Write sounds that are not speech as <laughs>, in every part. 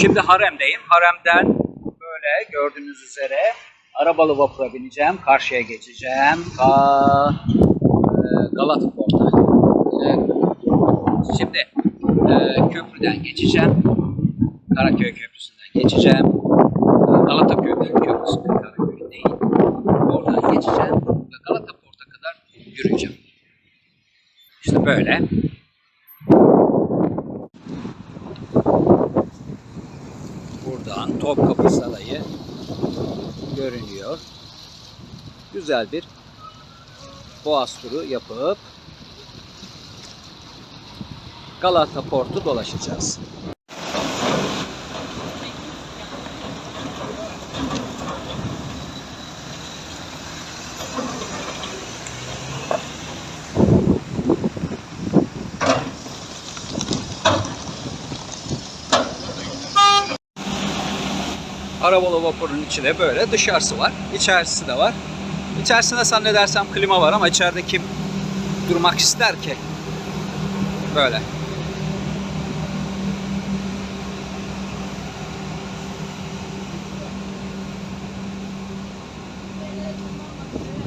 Şimdi haremdeyim. Haremden böyle gördüğünüz üzere arabalı vapura bineceğim. Karşıya geçeceğim. Ka e, Galata Port'a. E, şimdi e, köprüden geçeceğim. Karaköy Köprüsü'nden geçeceğim. Galata Köprü, Köprüsü'nden Karaköy değil. Oradan geçeceğim ve Galata Port'a kadar yürüyeceğim. İşte böyle. Sarayı görünüyor. Güzel bir boğaz turu yapıp Galata Port'u dolaşacağız. Arabalı vapurun içi de böyle. Dışarısı var. içerisi de var. İçerisinde zannedersem klima var ama içeride kim durmak ister ki? Böyle.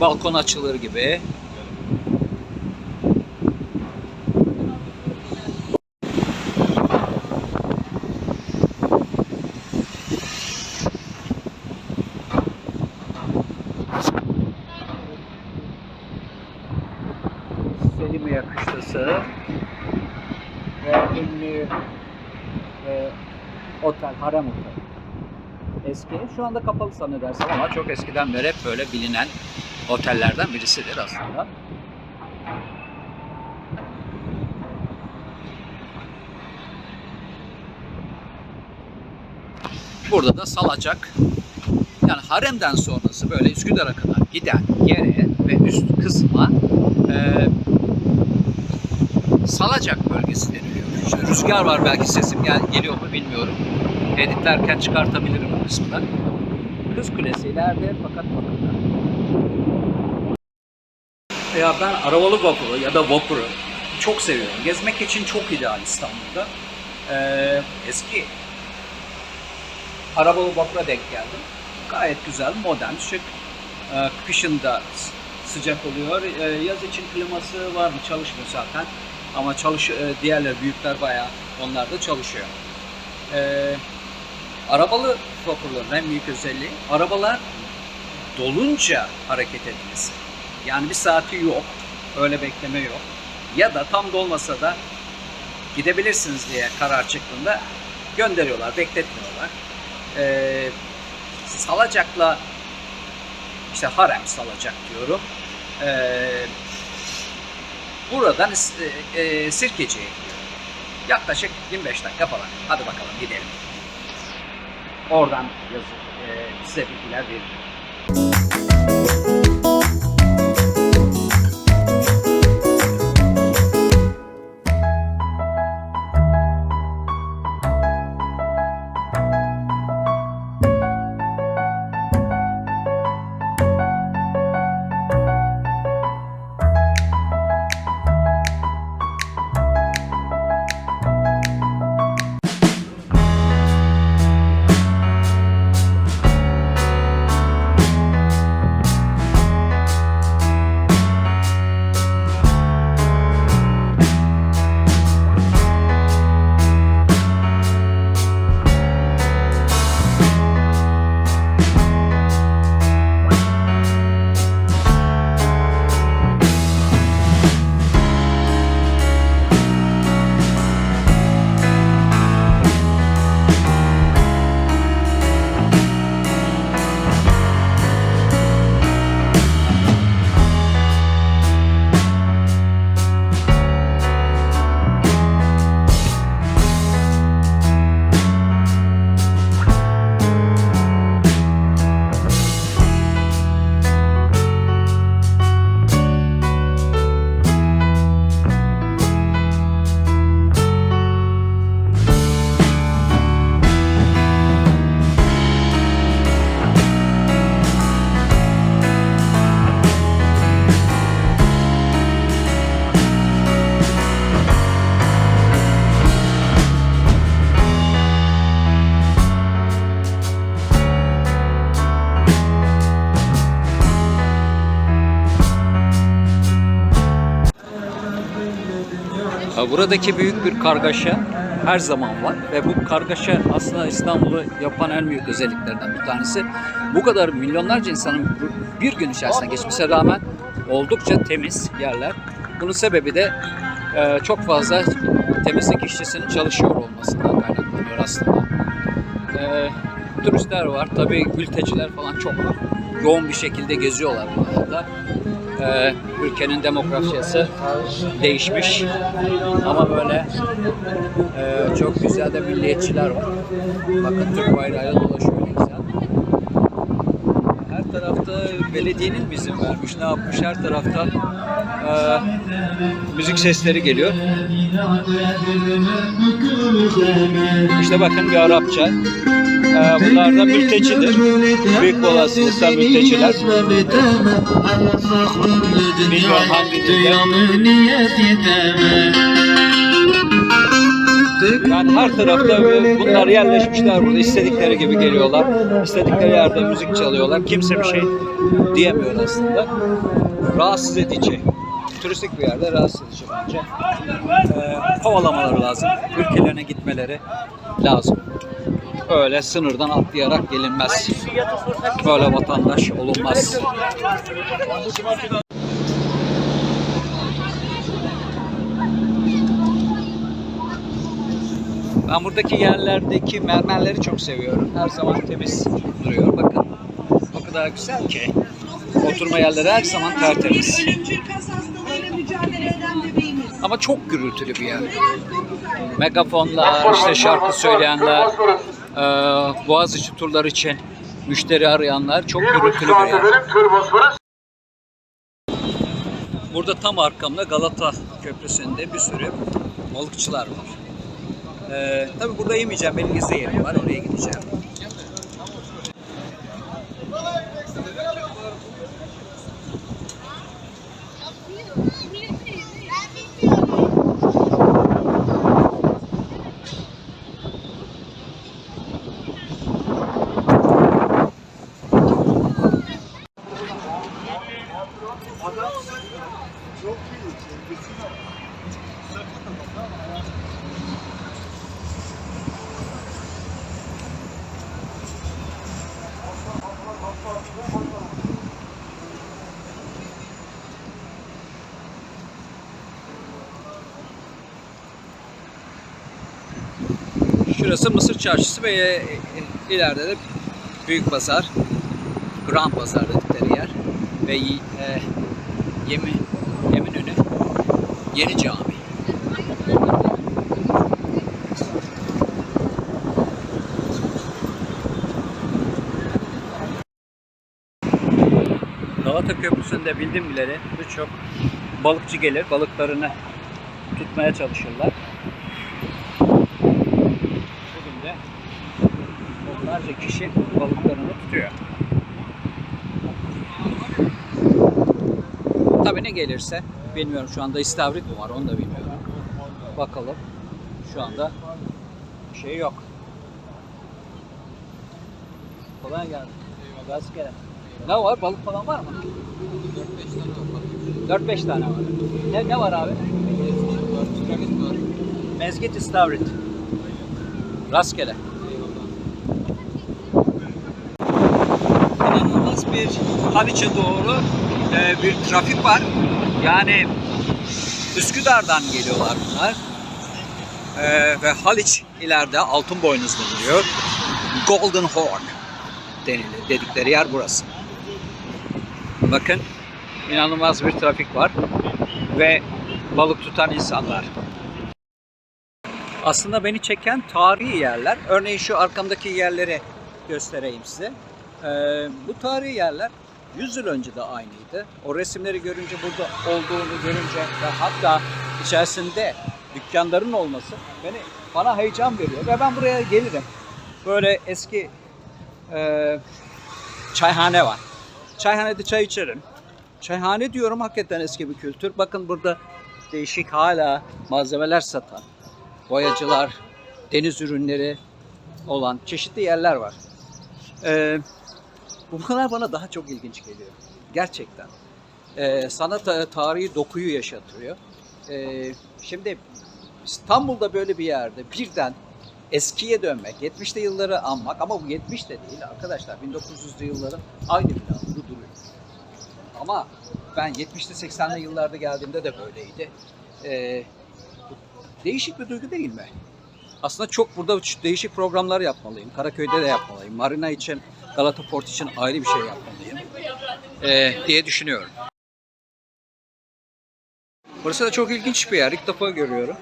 Balkon açılır gibi. Eski. Şu anda kapalı zannedersem ama çok eskiden beri hep böyle bilinen otellerden birisidir aslında. Burada da salacak. Yani haremden sonrası böyle Üsküdar'a kadar giden yere ve üst kısma e, salacak bölgesi deniliyor. İşte rüzgar var belki sesim gel geliyor mu. Editlerken çıkartabilirim bu kısmını. Kız Kulesi ileride fakat bakımda. Ya ben arabalı vapuru ya da vapuru çok seviyorum. Gezmek için çok ideal İstanbul'da. Ee, eski arabalı vapura denk geldim. Gayet güzel, modern, şık. Ee, kışın da sıcak oluyor. Ee, yaz için kliması var mı? Çalışmıyor zaten. Ama çalış e, diğerler büyükler bayağı onlar da çalışıyor. Ee, arabalı vapurların en büyük özelliği arabalar dolunca hareket etmesi. Yani bir saati yok. Öyle bekleme yok. Ya da tam dolmasa da gidebilirsiniz diye karar çıktığında gönderiyorlar, bekletmiyorlar. Ee, salacakla işte harem salacak diyorum. Ee, buradan e, e, Sirkeci'ye gidiyorum. Yaklaşık 25 dakika falan. Hadi bakalım gidelim. Oradan yazı, e, size bilgiler veririm. Buradaki büyük bir kargaşa her zaman var ve bu kargaşa aslında İstanbul'u yapan en büyük özelliklerden bir tanesi. Bu kadar milyonlarca insanın bir gün içerisinde geçmesine rağmen oldukça temiz yerler. Bunun sebebi de e, çok fazla temizlik işçisinin çalışıyor olmasından kaynaklanıyor aslında. E, turistler var, tabii mülteciler falan çok var. Yoğun bir şekilde geziyorlar buralarda. E, ülkenin demografyası değişmiş ama böyle e, çok güzel de milliyetçiler var. Bakın Türk bayrağıyla dolaşıyor güzel. Her tarafta belediyenin bizim vermiş. Ne yapmış? Her tarafta e, müzik sesleri geliyor. İşte bakın bir Arapça. E, bunlar da mültecidir. Büyük olasılıkla mülteciler. Bilmiyorum hangi. Yani her tarafta bunlar yerleşmişler burada. istedikleri gibi geliyorlar. İstedikleri yerde müzik çalıyorlar. Kimse bir şey diyemiyor aslında. Rahatsız edici. Turistik bir yerde rahatsız edici bence. Ee, kovalamaları lazım. Ülkelerine gitmeleri lazım. Öyle sınırdan atlayarak gelinmez. Böyle vatandaş olunmaz. Ben buradaki yerlerdeki mermerleri çok seviyorum. Her zaman temiz duruyor. Bakın o kadar güzel ki. Oturma yerleri her zaman tertemiz. Ama çok gürültülü bir yer. Megafonlar, işte şarkı söyleyenler, e, Boğaziçi turlar için müşteri arayanlar çok gürültülü bir yer. Burada tam arkamda Galata Köprüsü'nde bir sürü balıkçılar var. Ee, tabii burada yemeyeceğim. Benim gizli yerim var. Oraya gideceğim. Şurası Mısır Çarşısı ve e, e, ileride de Büyük Pazar, Grand Pazar yer ve e, Yemi, Yeminönü Yeni Cami. Galata Köprüsü'nde bildim bileli birçok balıkçı gelir, balıklarını tutmaya çalışırlar. Bugün de onlarca kişi balıklarını tutuyor. Tabii ne gelirse bilmiyorum şu anda istavrit mi var onu da bilmiyorum. Bakalım. Şu anda şey yok. Kolay gelsin. Rastgele. Ne var? Balık falan var mı? 4-5 tane var. Ne, ne var abi? Mezgit istavrit. Rastgele. İnanılmaz bir Haliç'e doğru e, bir trafik var. Yani Üsküdar'dan geliyorlar bunlar. E, ve Haliç ileride altın boynuzlu duruyor. Golden Horn denilir dedikleri yer burası. Bakın inanılmaz bir trafik var ve balık tutan insanlar. Aslında beni çeken tarihi yerler. Örneğin şu arkamdaki yerleri göstereyim size. Ee, bu tarihi yerler 100 yıl önce de aynıydı. O resimleri görünce burada olduğunu görünce ve hatta içerisinde dükkanların olması beni bana heyecan veriyor ve ben buraya gelirim. Böyle eski e, çayhane var. Çayhanede çay içerim. Çayhane diyorum hakikaten eski bir kültür. Bakın burada değişik hala malzemeler satan boyacılar, deniz ürünleri olan çeşitli yerler var. Ee, bunlar bana daha çok ilginç geliyor. Gerçekten. Ee, sanat tarihi dokuyu yaşatıyor. Ee, şimdi İstanbul'da böyle bir yerde birden eskiye dönmek, 70'li yılları anmak ama bu 70 de değil arkadaşlar. 1900'lü yılların aynı binası duruyor. Ama ben 70'li 80'li yıllarda geldiğimde de böyleydi. Ee, değişik bir duygu değil mi? Aslında çok burada değişik programlar yapmalıyım. Karaköy'de de yapmalıyım. Marina için, Galata Port için ayrı bir şey yapmalıyım. Ee, diye düşünüyorum. Burası da çok ilginç bir yer. İlk defa görüyorum.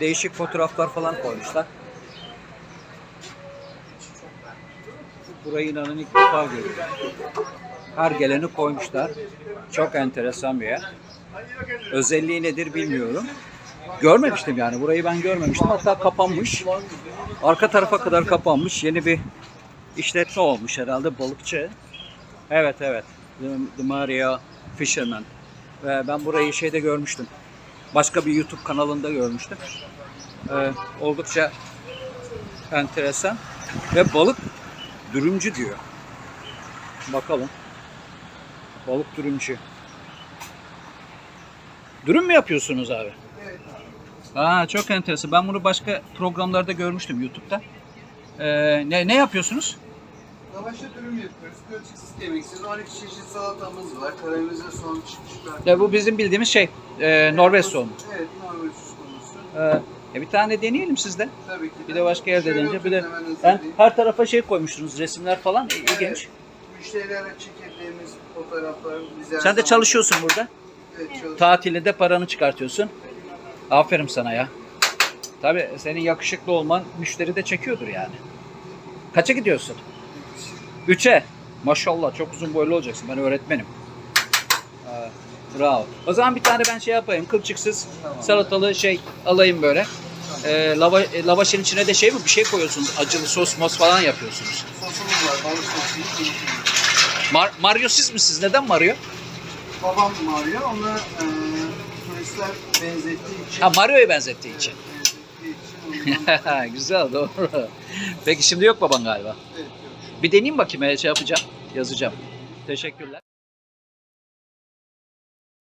Değişik fotoğraflar falan koymuşlar. Burayı inanın ilk defa görüyorum. Her geleni koymuşlar. Çok enteresan bir yer. Özelliği nedir bilmiyorum. Görmemiştim yani. Burayı ben görmemiştim. Hatta kapanmış. Arka tarafa kadar kapanmış. Yeni bir işletme olmuş herhalde balıkçı. Evet evet. The, The Fisherman. Ve ben burayı şeyde görmüştüm. Başka bir YouTube kanalında görmüştüm. Ee, oldukça enteresan. Ve balık dürümcü diyor. Bakalım. Balık dürümcü. Dürüm mü yapıyorsunuz abi? Aa, çok enteresan. Ben bunu başka programlarda görmüştüm YouTube'da. Ee, ne, ne yapıyorsunuz? Lavaşa dürüm yapıyoruz. Kılçık sistemi yemeksiz. 12 çeşit salatamız var. Karamelize soğan çıkmışlar. Ya bu bizim bildiğimiz şey, e, Norveç soğanu. Evet, Norveç konusu. Ee, e, bir tane deneyelim sizde. Tabii ki. Bir de başka yerde denince bir de ben her tarafa şey koymuşsunuz resimler falan e, ilginç. Evet. Müşterilere çekildiğimiz fotoğraflar bize Sen de çalışıyorsun burada. Evet, çalışıyorum. Tatilde de paranı çıkartıyorsun. Aferin sana ya. Tabii senin yakışıklı olman müşteri de çekiyordur yani. Kaça gidiyorsun? Üçe. Maşallah çok uzun boylu olacaksın. Ben öğretmenim. Aa, bravo. O zaman bir tane ben şey yapayım. Kılçıksız salatalı şey alayım böyle. Ee, lava, e, lavaşın içine de şey mi bir şey koyuyorsunuz? Acılı sos mos falan yapıyorsunuz. Sosumuz var. Balık sosu. Mar Mario siz misiniz? Neden Mario? Babam Mario. Ona e, turistler benzettiği için. Ha Mario'ya benzettiği için. benzettiği için <laughs> Güzel doğru. Peki şimdi yok baban galiba. evet. Bir deneyeyim bakayım e, şey yapacağım. Yazacağım. Teşekkürler.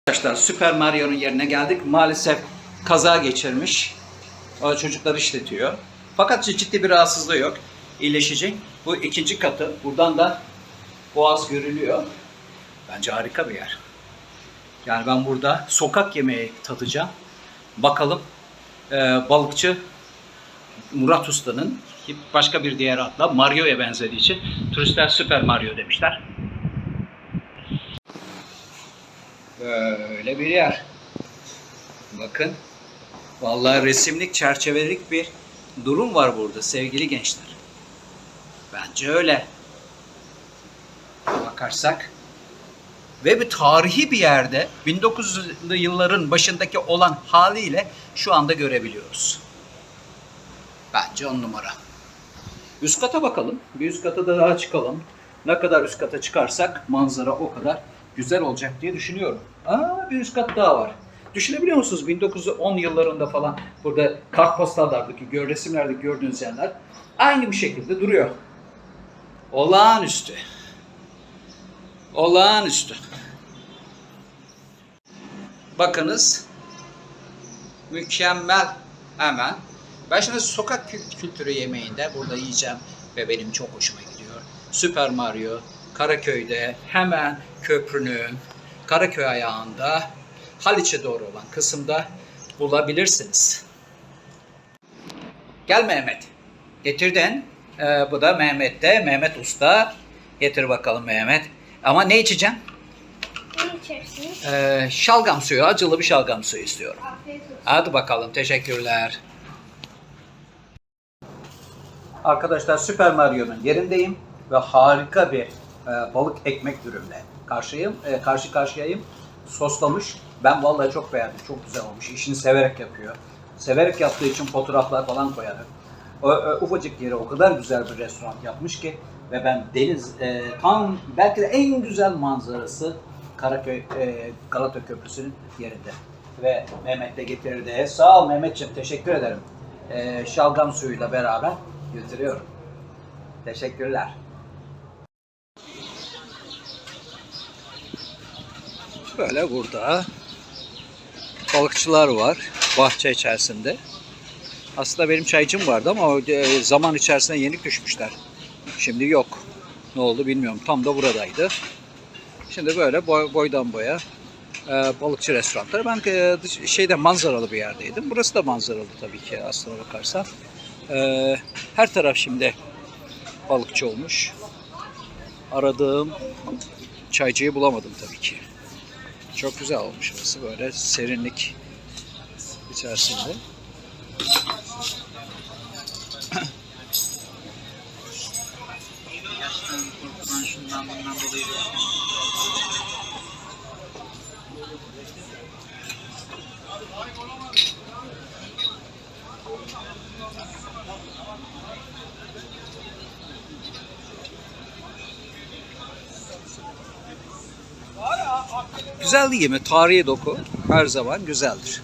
Arkadaşlar Süper Mario'nun yerine geldik. Maalesef kaza geçirmiş. Çocuklar işletiyor. Fakat ciddi bir rahatsızlığı yok. İyileşecek. Bu ikinci katı. Buradan da boğaz görülüyor. Bence harika bir yer. Yani ben burada sokak yemeği tadacağım. Bakalım e, balıkçı Murat Usta'nın başka bir diğer adla Mario'ya benzediği için turistler Süper Mario demişler. Böyle bir yer. Bakın. Vallahi resimlik, çerçevelik bir durum var burada sevgili gençler. Bence öyle. Bakarsak ve bir tarihi bir yerde 1900'lü yılların başındaki olan haliyle şu anda görebiliyoruz. Bence on numara. Üst kata bakalım. Bir üst kata da daha çıkalım. Ne kadar üst kata çıkarsak manzara o kadar güzel olacak diye düşünüyorum. Aa bir üst kat daha var. Düşünebiliyor musunuz 1910 yıllarında falan burada kartpostallardaki, gör, resimlerdeki gördüğünüz yerler aynı bir şekilde duruyor. Olağanüstü. Olağanüstü. Bakınız mükemmel hemen. Ben şimdi sokak kült- kültürü yemeğinde burada yiyeceğim ve benim çok hoşuma gidiyor. Süper Mario Karaköy'de hemen köprünün Karaköy ayağında Haliç'e doğru olan kısımda bulabilirsiniz. Gel Mehmet. Getirdin. Ee, bu da Mehmet de. Mehmet Usta. Getir bakalım Mehmet. Ama ne içeceksin? Ne içersiniz? Ee, şalgam suyu, acılı bir şalgam suyu istiyorum. Hadi bakalım. Teşekkürler. Arkadaşlar Süper Mario'nun yerindeyim ve harika bir e, balık ekmek dürümle karşıyım, e, karşı karşıyayım. Soslamış. Ben vallahi çok beğendim. Çok güzel olmuş. İşini severek yapıyor. Severek yaptığı için fotoğraflar falan koyarım. O, o ufacık yere o kadar güzel bir restoran yapmış ki ve ben deniz e, tam belki de en güzel manzarası Karaköy e, Galata Köprüsü'nün yerinde. Ve Mehmet de getirdi. Sağ ol Mehmetciğim teşekkür ederim. E, şalgam suyuyla beraber götürüyorum. Teşekkürler. Böyle burada balıkçılar var bahçe içerisinde. Aslında benim çaycım vardı ama e, zaman içerisinde yenik düşmüşler. Şimdi yok. Ne oldu bilmiyorum. Tam da buradaydı. Şimdi böyle boy- boydan boya e, balıkçı restoranları. Ben e, şeyde manzaralı bir yerdeydim. Burası da manzaralı tabii ki aslına bakarsan. E, her taraf şimdi balıkçı olmuş. Aradığım çaycıyı bulamadım tabii ki. Çok güzel olmuş burası böyle serinlik içerisinde. Güzel değil mi? Tarihi doku her zaman güzeldir.